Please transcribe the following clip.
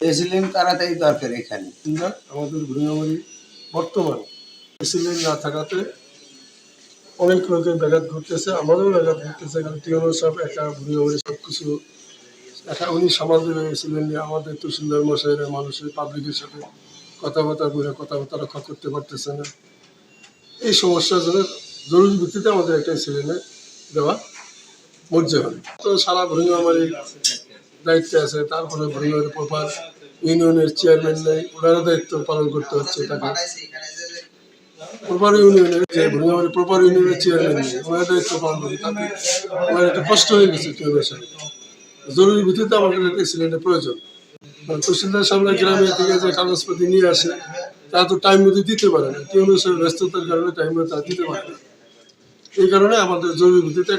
এসিলেন তাড়াতাড়ি দরকার এখানে। না আমাদের ভুঁইয়ামারি বর্তমান সিলিং না থাকাতে অনেক লোকের ব্যাঘাত ঘটতেছে আমাদেরও ব্যাঘাত ঘটতেছে, কারণ টিউনো সব একা ভুঁইয়ামারি সব কিছু একা। উনি সমাজ দেবে গেছিলেন যে আমাদের তহসিলদার মশাইরা মানুষের পাবলিকের সাথে কথাবার্তা বলে কথাবার্তা রক্ষা করতে পারতেছে না। এই সমস্যার জন্য জরুরি ভিত্তিতে আমাদের একটা সিলিন্ডার দেওয়া মর্যে হবে। তো সারা ভুঁইয়ামারি দায়িত্বে আছে তারপরে ভুঁইয়ামারি প্রপার ইউনিয়নের চেয়ারম্যান নেই, ওনারও দায়িত্ব পালন করতে হচ্ছে তাকে। প্রপার ইউনিয়নের যে প্রপার ইউনিয়নের চেয়ারম্যান নেই দায়িত্ব পালন তাতে ওনার একটা কষ্ট হয়ে গেছে জরুরি ভিত্তিতে আমাদের একটা সিলিন্ডার প্রয়োজন। তহসিলদার সামনে গ্রামে থেকে যে কাগজপাতি নিয়ে আসে তারা তো টাইম মতো দিতে পারে না। সাথে ব্যস্ততার কারণে টাইম মতো দিতে পারে না। এই কারণে আমাদের জরুরি ভিত্তিতে